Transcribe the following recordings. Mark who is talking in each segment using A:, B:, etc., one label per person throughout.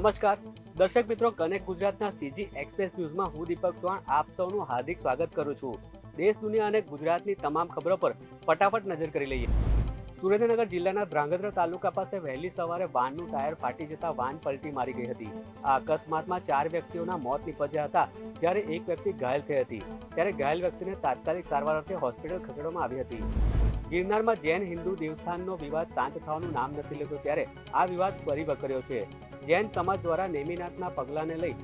A: નમસ્કાર. દર્શક મિત્રો, કનેક્ટ ગુજરાતના સીજી એક્સપ્રેસ ન્યૂઝમાં હું દીપક ચૌહાણ આપ સૌનું હાર્દિક સ્વાગત કરું છું. દેશ, દુનિયા અને ગુજરાતની તમામ ખબરો પર ફટાફટ નજર કરી લઈએ. સુરેન્દ્રનગર જિલ્લાના ધ્રાંગધ્રા તાલુકા પાસે વહેલી સવારે વાનનું ટાયર ફાટી જતા વાન પલટી મારી ગઈ હતી. આ અકસ્માતમાં ચાર વ્યક્તિઓના મોત નીપજ્યા હતા, જ્યારે એક વ્યક્તિ ઘાયલ થઈ હતી. ત્યારે ઘાયલ વ્યક્તિને તાત્કાલિક સારવાર અર્થે હોસ્પિટલ ખસેડવામાં આવી હતી. ગિરનારમાં જૈન હિન્દુ દેવસ્થાનનો વિવાદ શાંત થવાનું નામ નથી લેતો, ત્યારે આ વિવાદ ફરી વકર્યો છે. જૈન સમાજ દ્વારા નેમિનાથના પગલાંને લઈ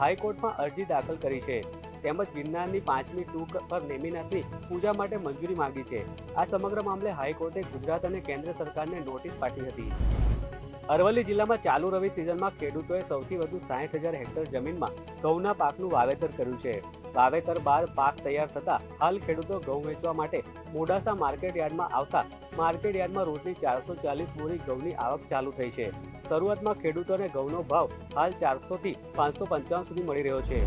A: હાઈકોર્ટમાં અરજી દાખલ કરી છે. તેમજ ગિરનારની પાંચમી ટૂંક પર નેમિનાથની પૂજા માટે મંજૂરી માંગી છે. આ સમગ્ર મામલે હાઈકોર્ટે ગુજરાત અને કેન્દ્ર સરકારને નોટિસ પાઠવી હતી. અરવલ્લી જિલ્લામાં ચાલુ રવિ સિઝનમાં ખેડૂતોએ સૌથી વધુ સાઠ હજાર હેક્ટર જમીનમાં ઘઉંના પાકનું વાવેતર કર્યું છે. વાવેતર બાદ પાક તૈયાર થતા હાલ ખેડૂતો ઘઉં વેચવા માટે મોડાસા માર્કેટ યાર્ડમાં આવતા માર્કેટ યાર્ડમાં રોજની ચારસો ચાલીસ બોરી ઘઉંની આવક ચાલુ થઈ છે. શરૂઆતમાં ખેડૂતોને ઘઉંનો ભાવ હાલ ચારસોથી પાંચસો પંચાવન સુધી મળી રહ્યો છે.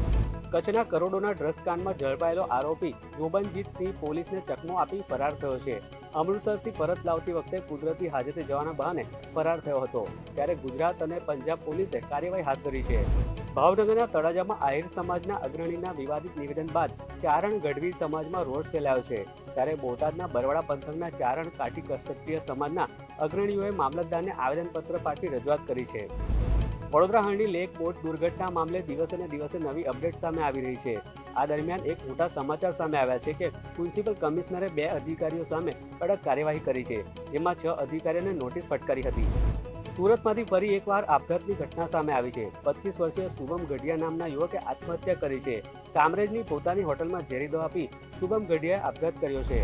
A: કચ્છના કરોડોના ડ્રગ્સકાંડમાં ઝડપાયેલો આરોપી જોબનજીત સિંહ પોલીસને ચકમો આપી ફરાર થયો છે. અમૃતસરથી પરત લાવતી વખતે કુદરતી હાજતે જવાના બહાને ફરાર થયો હતો. ત્યારે ગુજરાત અને પંજાબ પોલીસે કાર્યવાહી હાથ ધરી છે. ભાવનગરના તળાજામાં આહિર સમાજના અગ્રણીના વિવાદિત નિવેદન બાદ ચારણ ગઢવી સમાજમાં રોષ ફેલાયો છે. ત્યારે બોટાદના બરવાડા પંથકના ચારણ કાઠી ક્ષત્રિય સમાજના અગ્રણીઓએ મામલતદારને આવેદનપત્ર પાઠવી રજૂઆત કરી છે. વડોદરા હાંડી લેક બોટ દુર્ઘટના મામલે દિવસે ને દિવસે નવી અપડેટ સામે આવી રહી છે. આ દરમિયાન એક મોટા સમાચાર સામે આવ્યા છે કે મ્યુનિસિપલ કમિશનરે બે અધિકારીઓ સામે કડક કાર્યવાહી કરી છે. જેમાં છ અધિકારીઓને નોટિસ ફટકારી હતી. સુરતમાંથી ફરી એકવાર આપઘાતની ઘટના સામે આવી છે. પચીસ વર્ષીય શુભમ ગઢિયા નામના યુવકે આત્મહત્યા કરી છે. કામરેજની પોતાની હોટલમાં ઝેરી દવા આપી શુભમ ગઢિયાએ આપઘાત કર્યો છે.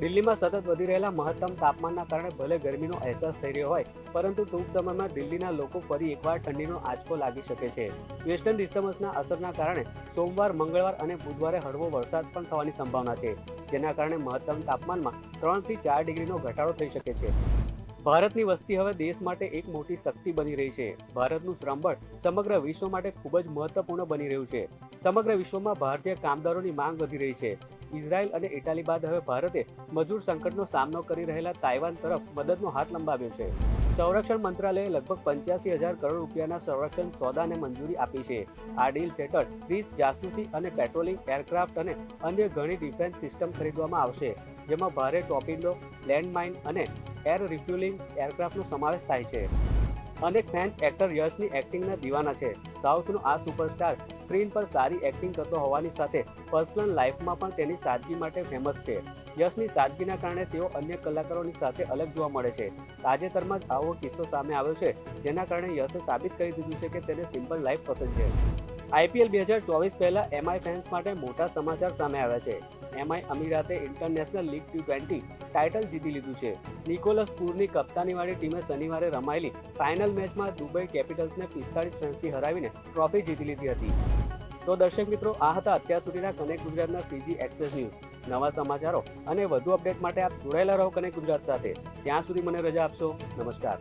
A: દિલ્હીમાં સતત વધી રહેલા મહત્તમ તાપમાનના કારણે ભલે ગરમીનો અહેસાસ થઈ રહ્યો હોય, પરંતુ ટૂંક સમયમાં દિલ્હીના લોકો ફરી એકવાર ઠંડીનો આંચકો લાગી શકે છે. વેસ્ટર્ન ડિસ્ટર્બન્સના અસરના કારણે સોમવાર, મંગળવાર અને બુધવારે હળવો વરસાદ પણ થવાની સંભાવના છે. જેના કારણે મહત્તમ તાપમાનમાં ત્રણથી ચાર ડિગ્રીનો ઘટાડો થઈ શકે છે. ભારતની વસ્તી હવે દેશ માટે એક મોટી શક્તિ બની રહી છે. ભારતનું શ્રમબળ સમગ્ર વિશ્વ માટે ખૂબ જ મહત્વપૂર્ણ બની રહ્યું છે. સમગ્ર વિશ્વમાં ભારતીય કામદારોની માંગ વધી રહી છે. ઇઝરાયલ અને ઇટાલી બાદ હવે ભારતે મજૂર સંકટનો સામનો કરી રહેલા તાઇવાન તરફ મદદનો હાથ લંબાવ્યો છે. સંરક્ષણ મંત્રાલયે લગભગ પંચ્યાસી હજાર કરોડ રૂપિયાના સંરક્ષણ સોદાને મંજૂરી આપી છે. આ ડીલ હેઠળ ત્રીસ જાસૂસી અને પેટ્રોલિંગ એરક્રાફ્ટ અને અન્ય ઘણી ડિફેન્સ સિસ્ટમ ખરીદવામાં આવશે, જેમાં ભારે ટોપિંડો લેન્ડમાઇન અને એર રિફ્યુલિંગ એરક્રાફ્ટનો સમાવેશ થાય છે. અનેક ફેન્સ એક્ટર યશની એક્ટિંગના દીવાના છે. સાઉથનો આ સુપરસ્ટાર સ્ક્રીન પર સારી એક્ટિંગ કરતો હોવાની સાથે પર્સનલ લાઈફમાં પણ તેની સાદગી માટે ફેમસ છે. યશની સાદગીના કારણે તેઓ અન્ય કલાકારોની સાથે અલગ જોવા મળે છે. તાજેતરમાં જ આવો કિસ્સો સામે આવ્યો છે, જેના કારણે યશે સાબિત કરી દીધું છે કે તેને સિમ્પલ લાઈફ પસંદ છે. આઈપીએલ બે હજાર ચોવીસ પહેલા એમઆઈ ફેન્સ માટે મોટા સમાચાર સામે આવ્યા છે. MI અમીરાતે international league T twenty title જીતી લીધું છે. નિકોલસ પૂરની કપ્તાનીવાળી ટીમે શનિવારે રમાયેલી ફાઇનલ મેચમાં દુબઈ કેપિટલ્સને પિસ્તાળીસ રનથી હરાવીને ટ્રોફી જીતી લીધી હતી. તો દર્શક મિત્રો, આ હતા અત્યાર સુધીના કનેક્ટ ગુજરાતના સીજી એક્સપ્રેસ ન્યૂઝ. નવા સમાચારો અને વધુ અપડેટ માટે આપ જોડાયેલા રહો કનેક્ટ ગુજરાત સાથે. ત્યાં સુધી મને રજા આપશો. નમસ્કાર.